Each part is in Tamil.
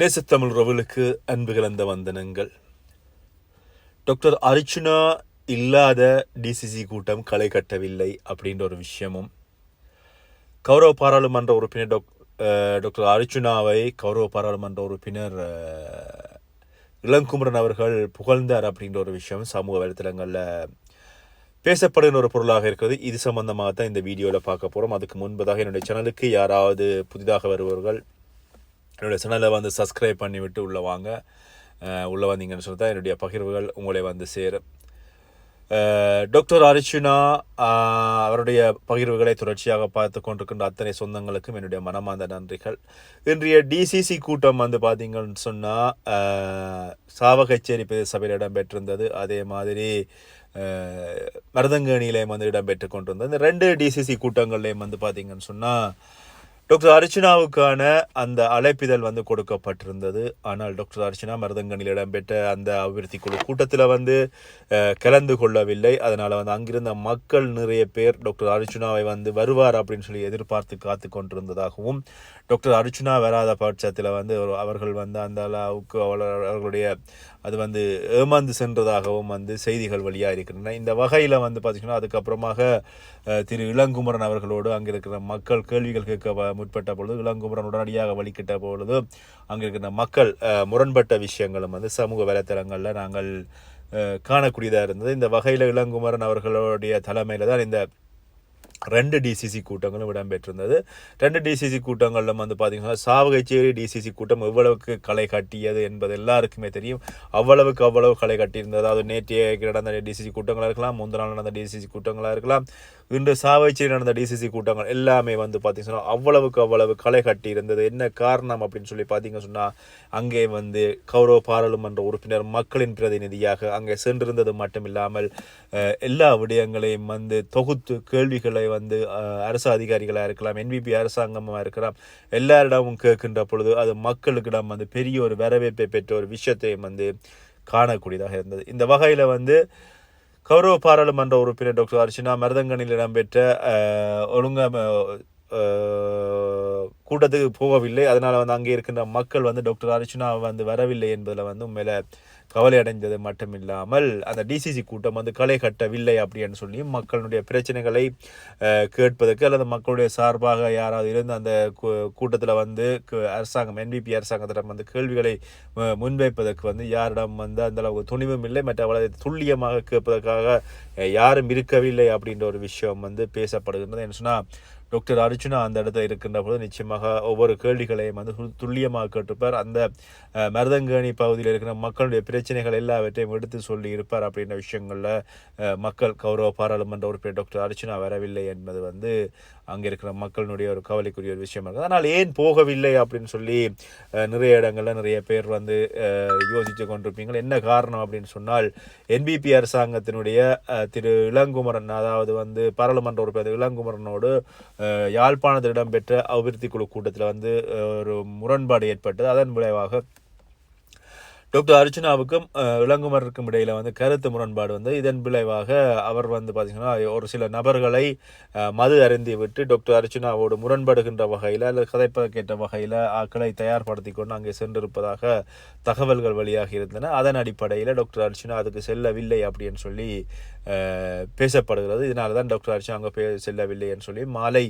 நேசத்தமிழ் ரவலுக்கு அன்பு கலந்த வந்தனங்கள். டாக்டர் அர்ச்சுனா இல்லாத டிசிசி கூட்டம் களை கட்டவில்லை அப்படின்ற ஒரு விஷயமும். கௌரவ பாராளுமன்ற உறுப்பினர் டாக் டாக்டர் அர்ச்சுனாவை கௌரவ பாராளுமன்ற உறுப்பினர் இளங்குமரன் அவர்கள் புகழ்ந்தார் அப்படின்ற ஒரு விஷயம் சமூக வலைத்தளங்களில் பேசப்படுகிற ஒரு பொருளாக இருக்கிறது. இது சம்பந்தமாக தான் இந்த வீடியோவில் பார்க்க போகிறோம் அதுக்கு முன்பதாக என்னுடைய சேனலுக்கு யாராவது புதிதாக வருபவர்கள் என்னுடைய சேனலை வந்து சப்ஸ்கிரைப் பண்ணிவிட்டு உள்ளே வாங்க. உள்ளே வந்தீங்கன்னு சொல்லி தான் என்னுடைய பகிர்வுகள் உங்களை வந்து சேரும். டாக்டர் அர்ச்சுனா அவருடைய பகிர்வுகளை தொடர்ச்சியாக பார்த்து கொண்டிருக்கின்ற அத்தனை சொந்தங்களுக்கும் என்னுடைய மனமார்ந்த நன்றிகள். இன்றைய டிசிசி கூட்டம் வந்து பார்த்தீங்கன்னு சொன்னால் சாவகச்சேரி பிரதேச சபையில் இடம்பெற்றிருந்தது. அதே மாதிரி மருதங்கணியிலையும் வந்து இடம்பெற்று கொண்டிருந்தது. இந்த ரெண்டு டிசிசி கூட்டங்கள்லையும் வந்து பார்த்தீங்கன்னு சொன்னால் டாக்டர் அர்ச்சனாவுக்கான அந்த அழைப்பிதழ் வந்து கொடுக்கப்பட்டிருந்தது. ஆனால் டாக்டர் அர்ச்சனா மருதங்கனில் இடம்பெற்ற அந்த அபிவிருத்தி குழு கூட்டத்தில் வந்து கலந்து கொள்ளவில்லை. அதனால் வந்து அங்கிருந்த மக்கள் நிறைய பேர் டாக்டர் அர்ச்சனாவை வந்து வருவார் அப்படின்னு சொல்லி எதிர்பார்த்து காத்து கொண்டிருந்ததாகவும் டாக்டர் அர்ச்சனா வராத பட்சத்தில் வந்து அவர்கள் வந்து அந்த அளவுக்கு அவள- அவர்களுடைய அது வந்து ஏமாந்து சென்றதாகவும் வந்து செய்திகள் வழியாக இருக்கின்றன இந்த வகையில் வந்து பார்த்திங்கன்னா அதுக்கப்புறமாக திரு இளங்குமரன் அவர்களோடு அங்கே இருக்கிற மக்கள் கேள்விகள் கேட்க வ- முற்பட்ட பொழுது இளங்குமரன் உடனடியாக வழிகிட்ட பொழுது அங்கே இருக்கிற மக்கள் முரண்பட்ட விஷயங்களும் வந்து சமூக வலைத்தளங்களில் நாங்கள் காணக்கூடியதாக இருந்தது. இந்த வகையில் இளங்குமரன் அவர்களுடைய தலைமையில் தான் இந்த ரெண்டு டிசிசி கூட்டங்களும் இடம்பெற்றிருந்தது. ரெண்டு டிசிசி கூட்டங்களிலும் வந்து பார்த்தீங்கன்னா சாவகச்சேரி டிசிசி கூட்டம் எவ்வளவுக்கு களை கட்டியது என்பது எல்லாருக்குமே தெரியும். அவ்வளவுக்கு அவ்வளவு களை கட்டியிருந்தது. அதாவது நேற்றைய நடந்த டிசிசி கூட்டங்களாக இருக்கலாம் முந்தின நாள் நடந்த டிசிசி கூட்டங்களாக இருக்கலாம். இன்று சாவகச்சேரி நடந்த டிசிசி கூட்டங்கள் எல்லாமே வந்து பார்த்தீங்கன்னா அவ்வளவுக்கு அவ்வளவு களை கட்டி இருந்தது. என்ன காரணம் அப்படின்னு சொல்லி பார்த்தீங்க சொன்னால் அங்கே வந்து கௌரவ பாராளுமன்ற உறுப்பினர் மக்களின் பிரதிநிதியாக அங்கே சென்றிருந்தது மட்டும் இல்லாமல் எல்லா விடயங்களையும் வந்து தொகுத்து கேள்விகளை வந்து அரசு அதிகாரிகளாக இருக்கலாம் என்பிபி அரசாங்கமாக இருக்கலாம் எல்லாரிடமும் கேட்கின்ற பொழுது அது மக்களுக்கிடம் வந்து பெரிய ஒரு வரவேற்பை பெற்ற ஒரு விஷயத்தையும் வந்து காணக்கூடியதாக இருந்தது. இந்த வகையில் வந்து கௌரவ பாராளுமன்ற உறுப்பினர் டாக்டர் அர்ச்சனா மருதங்கனில் இடம்பெற்ற அஹ், கூட்டத்துக்கு போகவில்லை. அதனால் வந்து அங்கே இருக்கின்ற மக்கள் வந்து டாக்டர் அர்ச்சனா வந்து வரவில்லை என்பதில் வந்து மேலே கவலை அடைந்தது மட்டும் இல்லாமல் அந்த டிசிசி கூட்டம் வந்து களை கட்டவில்லை அப்படின்னு சொல்லி மக்களுடைய பிரச்சனைகளை கேட்பதற்கு அல்லது மக்களுடைய சார்பாக யாராவது இருந்து அந்த கூட்டத்தில் வந்து அரசாங்கம் என்பிபி அரசாங்கத்திடம் வந்து கேள்விகளை முன்வைப்பதற்கு வந்து யாரிடம் வந்து அந்த அளவுக்கு துணிவும் இல்லை மற்ற துல்லியமாக கேட்பதற்காக யாரும் இருக்கவில்லை அப்படின்ற ஒரு விஷயம் வந்து பேசப்படுகின்றது. என்ன சொன்னால் டாக்டர் அர்ஜுனா அந்த இடத்துல இருக்கின்ற பொழுது நிச்சயமாக ஒவ்வொரு கேள்விகளையும் வந்து துல்லியமாக கேட்டிருப்பார். அந்த மருதங்கணி மருதங்கேணி பகுதியில் இருக்கிற மக்களுடைய பிரச்சனைகள் எல்லாவற்றையும் எடுத்து சொல்லி இருப்பார் அப்படின்ற விஷயங்களில் மக்கள் கௌரவ பாராளுமன்ற உறுப்பினர் டாக்டர் அர்ஜுனா வரவில்லை என்பது வந்து அங்கே இருக்கிற மக்களினுடைய ஒரு கவலைக்குரிய ஒரு விஷயமா இருக்குது. ஆனால் ஏன் போகவில்லை அப்படின்னு சொல்லி நிறைய இடங்களில் நிறைய பேர் வந்து யோசித்து கொண்டிருப்பீங்க என்ன காரணம் அப்படின்னு சொன்னால் என்பிபி அரசாங்கத்தினுடைய திரு இளங்குமரன் அதாவது வந்து பாராளுமன்ற உறுப்பினர் இளங்குமரனோடு அஹ், யாழ்ப்பாணத்தில் இடம்பெற்ற அபிவிருத்தி குழு கூட்டத்தில் வந்து ஒரு முரண்பாடு ஏற்பட்டது. அதன் விளைவாக டாக்டர் அர்ச்சனாவுக்கும் அஹ், இடையில் வந்து கருத்து முரண்பாடு வந்து இதன் விளைவாக அவர் வந்து பார்த்திங்கன்னா ஒரு சில நபர்களை மது அருந்தி விட்டு டாக்டர் அர்ச்சனாவோடு முரண்படுகின்ற வகையில் அல்லது கதைப்பதற்கேற்ற வகையில் ஆக்களை தயார்படுத்தி கொண்டு அங்கே சென்றிருப்பதாக தகவல்கள் வழியாக இருந்தன. அதன் அடிப்படையில் டாக்டர் அர்ச்சனா அதுக்கு செல்லவில்லை அப்படின்னு சொல்லி பேசப்படுகிறது. இதனால தான் டாக்டர் அர்ச்சனா அங்கே பே செல்லவில்லை என்று சொல்லி மாலை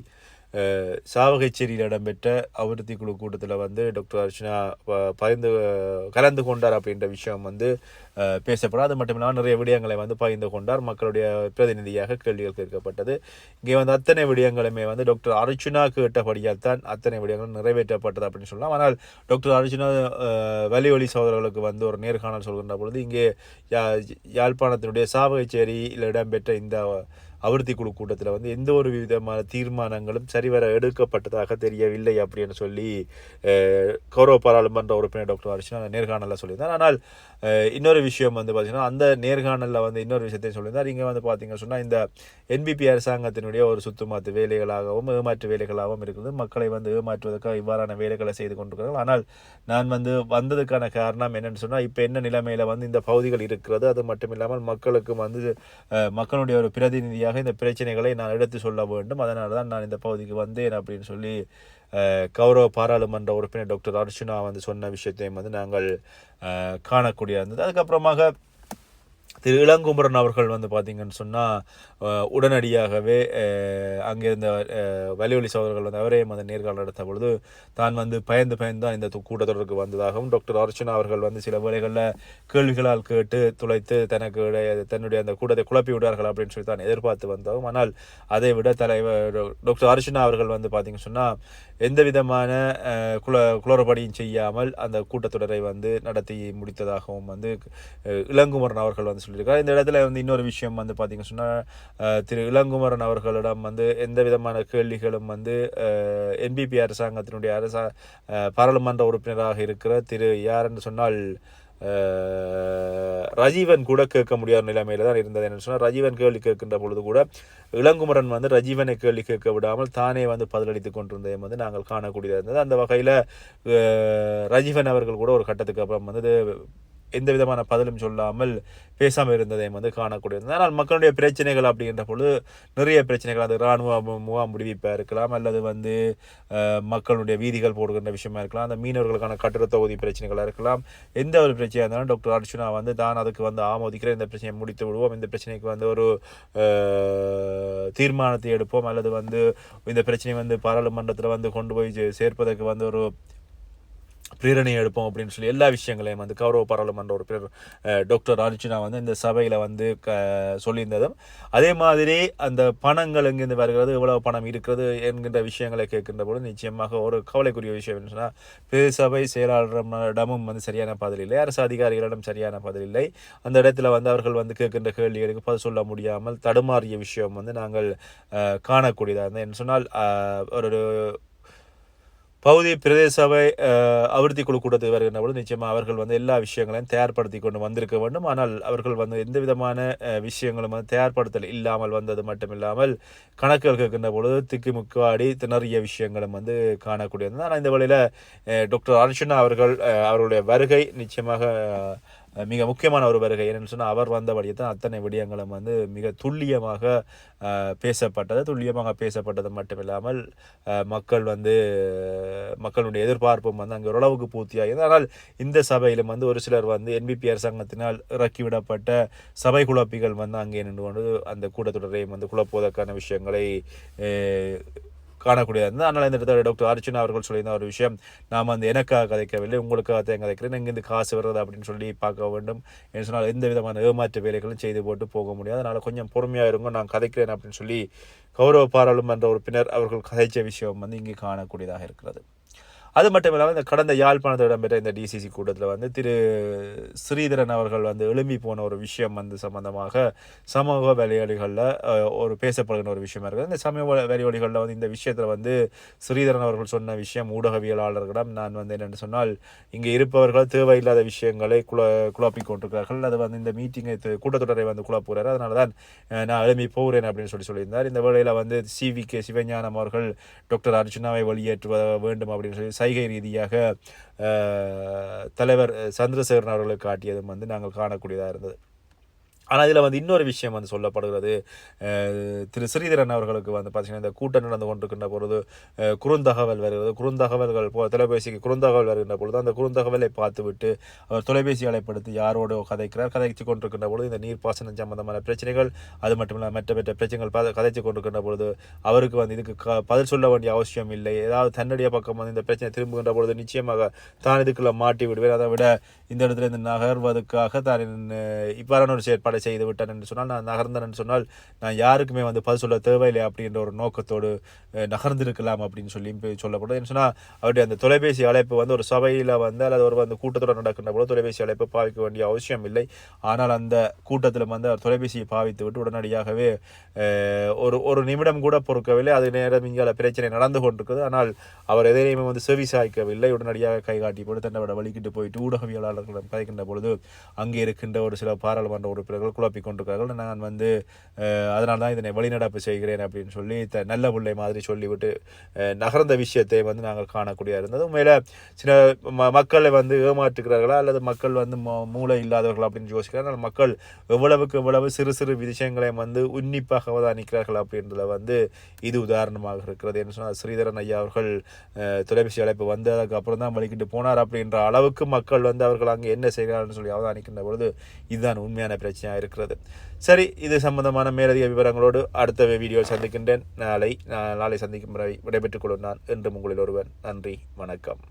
சாவகச்சேரியில் இடம்பெற்ற அபிவிருத்தி குழு கூட்டத்தில் வந்து டாக்டர் அர்ச்சனா பகிர்ந்து கலந்து கொண்டார் அப்படின்ற விஷயம் வந்து பேசப்படும். அது மட்டும் இல்லாமல் நிறைய விடயங்களை வந்து பகிர்ந்து கொண்டார். மக்களுடைய பிரதிநிதியாக கேள்விகள் கேட்கப்பட்டது. இங்கே வந்து அத்தனை விடயங்களுமே வந்து டாக்டர் அர்ச்சுனா கேட்டபடியால் தான் அத்தனை விடயங்களும் நிறைவேற்றப்பட்டது அப்படின்னு சொல்லலாம். ஆனால் டாக்டர் அர்ச்சுனா வலி வலியொலி சகோதரர்களுக்கு வந்து ஒரு நேர்காணல் சொல்கின்ற பொழுது இங்கே யா- யாழ்ப்பாணத்தினுடைய சாவகச்சேரியில் இடம்பெற்ற இந்த அபிவிருத்தி குழு கூட்டத்தில் வந்து எந்த ஒரு விதமான தீர்மானங்களும் சரிவர எடுக்கப்பட்டதாக தெரியவில்லை அப்படின்னு சொல்லி கௌரவ பாராளுமன்ற உறுப்பினர் டாக்டர் அர்ச்சனா நேர்காணலில் சொல்லியிருந்தார். ஆனால் இன்னொரு விஷயம் வந்து பார்த்திங்கன்னா அந்த நேர்காணலில் வந்து இன்னொரு விஷயத்தையும் சொல்லியிருந்தார். இங்கே வந்து பார்த்தீங்க சொன்னால் இந்த என்பிபி அரசாங்கத்தினுடைய ஒரு சுத்துமாத்து வேலைகளாகவும் ஏமாற்று வேலைகளாகவும் இருக்குது. மக்களை வந்து ஏமாற்றுவதற்காக இவ்வாறான வேலைகளை செய்து கொண்டிருக்கிறார்கள். ஆனால் நான் வந்து வந்ததுக்கான காரணம் என்னென்னு சொன்னால் இப்போ என்ன நிலைமையில் வந்து இந்த பகுதிகள் இருக்கிறது? அது மட்டும் இல்லாமல் மக்களுக்கு வந்து மக்களுடைய ஒரு பிரதிநிதியாக இந்த பிரச்சனைகளை நான் எடுத்து சொல்ல வேண்டும். அதனால தான் நான் இந்த பகுதிக்கு வந்தேன் அப்படின்னு சொல்லி கௌரவ பாராளுமன்ற உறுப்பினர் டாக்டர் அர்ச்சுனா வந்து சொன்ன விஷயத்தையும் வந்து நாங்கள் காணக்கூடிய இருந்தது. அதுக்கப்புறமாக திரு இளங்குமரன் அவர்கள் வந்து பார்த்தீங்கன்னு சொன்னால் உடனடியாகவே அங்கே இருந்த வலியொலி சோதர்கள் வந்து அவரே அந்த நேர்காணல் நடத்த பொழுது தான் வந்து பயந்து பயந்து தான் இந்த கூட்டத்தொடருக்கு வந்ததாகவும் டாக்டர் அர்ச்சனா அவர்கள் வந்து சில வேளைகளில் கேள்விகளால் கேட்டு துளைத்து தனக்கு தன்னுடைய அந்த கூட்டத்தை குழப்பி விடுவார்கள் அப்படின்னு சொல்லி தான் எதிர்பார்த்து வந்தோம் ஆனால் அதை விட தலைவர் டாக்டர் அர்ச்சனா அவர்கள் வந்து பார்த்தீங்கன்னு சொன்னால் எந்த விதமான குள குளறுபடியும் செய்யாமல் அந்த கூட்டத்தொடரை வந்து நடத்தி முடித்ததாகவும் வந்து இளங்குமரன் அவர்கள் வந்து சொல்லியிருக்காரு இந்த இடத்துல வந்து இன்னொரு விஷயம் வந்து பார்த்திங்க சொன்னால் திரு இளங்குமரன் அவர்களிடம் வந்து எந்த விதமான கேள்விகளும் வந்து என்பிபி அரசாங்கத்தினுடைய அரசா பாராளுமன்ற உறுப்பினராக இருக்கிற திரு யார் என்று சொன்னால் ரஜீவன் கூட கேட்க முடியாத நிலைமையில் தான் இருந்தது. என்று சொன்னால் ரஜீவன் கேள்வி கேட்கின்ற பொழுது கூட இளங்குமரன் வந்து ரஜீவனை கேள்வி கேட்க விடாமல் தானே வந்து பதிலளித்து கொண்டிருந்ததையும் வந்து நாங்கள் காணக்கூடியதாக இருந்தது. அந்த வகையில் ரஜீவன் அவர்கள் கூட ஒரு கட்டத்துக்கு அப்புறம் வந்து எந்த விதமான பதிலும் சொல்லாமல் பேசாமல் இருந்ததையும் வந்து காணக்கூடியது. ஆனால் மக்களுடைய பிரச்சனைகள் அப்படின்ற பொழுது நிறைய பிரச்சனைகள் அது இராணுவ மு- முகாம் விடுவிப்பாக இருக்கலாம் அல்லது வந்து மக்களுடைய வீதிகள் போடுகின்ற விஷயமா இருக்கலாம் அந்த மீனவர்களுக்கான கட்டிட தொகுதி பிரச்சனைகளாக இருக்கலாம் எந்த ஒரு பிரச்சனையாக இருந்தாலும் டாக்டர் அர்ச்சுனா வந்து தான் அதுக்கு வந்து ஆமோதிக்கிற இந்த பிரச்சனையை முடித்து விடுவோம் இந்த பிரச்சனைக்கு வந்து ஒரு தீர்மானத்தை எடுப்போம் அல்லது வந்து இந்த பிரச்சனை வந்து பாராளுமன்றத்தில் வந்து கொண்டு போய் சே- சேர்ப்பதற்கு வந்து ஒரு பிரேரணையை எடுப்போம் அப்படின்னு சொல்லி எல்லா விஷயங்களையும் வந்து கௌரவ பாராளுமன்ற உறுப்பினர் டாக்டர் அர்ஜுனா வந்து இந்த சபையில் வந்து க சொல்லியிருந்ததும் அதே மாதிரி அந்த பணங்கள் எங்கிருந்து வருகிறது எவ்வளவு பணம் இருக்கிறது என்கின்ற விஷயங்களை கேட்கின்ற பொழுது நிச்சயமாக ஒரு கவலைக்குரிய விஷயம் என்ன சொன்னால் பிரதேசபை செயலாளரிடமும் வந்து சரியான பதில் இல்லை. அரசு அதிகாரிகளிடம் சரியான பதில் இல்லை. அந்த இடத்துல வந்து அவர்கள் வந்து கேட்கின்ற கேள்விகளுக்கு பதில் சொல்ல முடியாமல் தடுமாறிய விஷயம் வந்து நாங்கள் காணக்கூடியதாக இருந்தது. என்ன சொன்னால் ஒரு பகுதி பிரதேச சபை அபிவிருத்தி குழு கூட்டத்தில் வருகின்ற பொழுது நிச்சயமாக அவர்கள் வந்து எல்லா விஷயங்களையும் தயார்படுத்தி கொண்டு வந்திருக்க வேண்டும். ஆனால் அவர்கள் வந்து எந்த விதமான விஷயங்களும் வந்து தயார்படுத்தல் இல்லாமல் வந்தது மட்டுமில்லாமல் கணக்குகள் கேட்கின்ற பொழுது திக்குமுக்காடி திணறிய விஷயங்களும் வந்து காணக்கூடியது. ஆனால் இந்த வழியில் டாக்டர் அர்ஜுனா அவர்கள் அவருடைய வருகை நிச்சயமாக மிக முக்கியமான ஒரு வருகை. என்னென்னு சொன்னால் அவர் வந்தபடியே தான் அத்தனை விடயங்களும் வந்து மிக துல்லியமாக பேசப்பட்டது. துல்லியமாக பேசப்பட்டது மட்டுமில்லாமல் இல்லாமல் மக்கள் வந்து மக்களுடைய எதிர்பார்ப்பும் வந்து அங்கே ஓரளவுக்கு பூர்த்தியாகியது. ஆனால் இந்த சபையிலும் வந்து ஒரு சிலர் வந்து என்பிபி அரசாங்கத்தினால் இறக்கிவிடப்பட்ட சபை குழப்பிகள் வந்து அங்கே நின்று கொண்டு அந்த கூட்டத்தொடரையும் வந்து குழப்புவதற்கான விஷயங்களை காணக்கூடியதாக காணக்கூடியது. இருந்தது அதனால் இந்த இடத்துல டாக்டர் அர்ச்சனா அவர்கள் சொல்லியிருந்த ஒரு விஷயம் நாம் வந்து எனக்காக கதைக்கவில்லை உங்களுக்காக தான் கதைக்கிறேன். இங்கேருந்து காசு வருது அப்படின்னு சொல்லி பார்க்க வேண்டும். என்று சொன்னால் எந்த விதமான ஏமாற்று வேலைகளும் செய்து போட்டு போக முடியாது. அதனால் கொஞ்சம் பொறுமையாக இருங்க நான் கதைக்கிறேன் அப்படின்னு சொல்லி கௌரவ பாராளுமன்ற உறுப்பினர் அவர்கள் கதைச்ச விஷயம் வந்து இங்கே காணக்கூடியதாக இருக்கிறது. அது மட்டும் இல்லாமல் இந்த கடந்த யாழ்ப்பாணத்தில் இடம்பெற்ற இந்த டிசிசி கூட்டத்தில் வந்து திரு ஸ்ரீதரன் அவர்கள் வந்து எழும்பி போன ஒரு விஷயம் வந்து சம்பந்தமாக சமூக வேலையொலிகளில் ஒரு பேசப்படுகிற ஒரு விஷயமா இருக்குது. இந்த சமூக வேலையொலிகளில் வந்து இந்த விஷயத்தில் வந்து ஸ்ரீதரன் அவர்கள் சொன்ன விஷயம் ஊடகவியலாளர்களிடம் நான் வந்து என்னென்னு சொன்னால் இங்கே இருப்பவர்கள் தேவையில்லாத விஷயங்களை குழ குழப்பிக் கொண்டிருக்கிறார்கள். அது வந்து இந்த மீட்டிங்கை கூட்டத்தொடரை வந்து குழப்புகிறார் அதனால தான் நான் எழுப்பி போகிறேன் அப்படின்னு சொல்லி சொல்லியிருந்தார். இந்த வேளையில் வந்து சி வி கே சிவஞானம் அவர்கள் டாக்டர் அர்ஜுனாவை வெளியேற்றுவ வேண்டும் அப்படின்னு சொல்லி சைகை ரீதியாக தலைவர் சந்திரசேகரன் அவர்களுக்கு காட்டியதும் வந்து நாங்கள் காணக்கூடியதாக இருந்தது. ஆனால் இதில் வந்து இன்னொரு விஷயம் வந்து சொல்லப்படுகிறது. திரு ஸ்ரீதரன் அவர்களுக்கு வந்து பார்த்தீங்கன்னா இந்த கூட்டம் நடந்து கொண்டிருக்கின்ற பொழுது குறுந்தகவல் வருகிறது. குறுந்தகவல்கள் போ தொலைபேசிக்கு குறுந்தகவல் வருகின்ற பொழுது அந்த குறுந்தகவலை பார்த்துவிட்டு அவர் தொலைபேசி அழைப்படுத்தி யாரோடு கதைக்கிறார். கதைச்சு கொண்டிருக்கின்ற பொழுது இந்த நீர்ப்பாசனம் சம்பந்தமான பிரச்சனைகள் அது மட்டும் இல்லாமல் மற்ற மற்ற பிரச்சனைகள் பத- கதைச்சு கொண்டிருக்கின்ற பொழுது அவருக்கு வந்து இதுக்கு க பதில் சொல்ல வேண்டிய அவசியம் இல்லை. ஏதாவது தன்னுடைய பக்கம் வந்து இந்த பிரச்சனை திரும்புகின்ற பொழுது நிச்சயமாக தான் இதுக்குள்ளே மாட்டி விடுவேன். அதை விட இந்த இடத்துல இந்த நகர்வதற்காக தான் இந்த இவ்வாறான ஒரு செயற்பாடு செய்து விட்டேன் என்று சொன்னால் நான் நகர்ந்தேன் என்று சொன்னால் நான் யாருக்குமே வந்து பதில் சொல்ல தேவையில்லை அப்படின்ற ஒரு நோக்கத்தோடு நகர்ந்திருக்கலாம் அப்படின்னு சொல்லி சொல்லப்படுது. என்று சொன்னால் அவருடைய அந்த தொலைபேசி அழைப்பு வந்து ஒரு சபையில் வந்து அல்லது ஒரு வந்து கூட்டத்தோடு நடக்கின்ற போது தொலைபேசி அழைப்பு பாவிக்க வேண்டிய அவசியம் இல்லை. ஆனால் அந்த கூட்டத்தில் வந்து அவர் தொலைபேசியை பாவித்து விட்டு உடனடியாகவே ஒரு ஒரு நிமிடம் கூட பொறுக்கவில்லை. அது நேரம் இங்கே பிரச்சனை நடந்து கொண்டிருக்குது. ஆனால் அவர் எதையுமே வந்து செவி சாய்க்கவில்லை உடனடியாக கை காட்டி போட்டு தன்னோட வழிகிட்டு போயிட்டு ஊடகவியலாளர்களிடம் கதைக்கின்ற பொழுது அங்கே இருக்கின்ற ஒரு சில பாராளுமன்ற உறுப்பினர்கள் கொண்டிருக்கிறார்கள் குழப்பி கொண்டிருக்கிறார்கள். நான் வந்து அதனால தான் இதனை வழிநடப்பு செய்கிறேன் அப்படின்னு சொல்லி த நல்ல பிள்ளை மாதிரி சொல்லிவிட்டு நகர்ந்த விஷயத்தை வந்து நாங்கள் காணக்கூடிய இருந்தது. உண்மையில் சில ம மக்களை வந்து ஏமாற்றுகிறார்களா? அல்லது மக்கள் வந்து மூளை இல்லாதவர்கள் அப்படின்னு யோசிக்கிறார்கள்? மக்கள் எவ்வளவுக்கு எவ்வளவு சிறு சிறு விஷயங்களை வந்து உன்னிப்பாக அவதானிக்கிறார்கள் அப்படின்றத வந்து இது உதாரணமாக இருக்கிறது என்று சொன்னால் ஸ்ரீதரன் ஐயா அவர்கள் தொலைபேசி அழைப்பு வந்து அதுக்கு அப்புறம் தான் வலிக்கிட்டு போனார் அப்படின்ற அளவுக்கு மக்கள் வந்து அவர்கள் அங்கே என்ன செய்கிறார்கள் சொல்லி அவதானிக்கின்ற பொழுது இதுதான் உண்மையான பிரச்சனை இருக்கிறது. சரி இது சம்பந்தமான மேலதிக விவரங்களோடு அடுத்த வீடியோ சந்திக்கின்றேன். நாளை நாளை சந்திக்கும் வரை விடைபெற்றுக் கொள்ளும் நான் என்றும் உங்களில் ஒருவன் நன்றி வணக்கம்.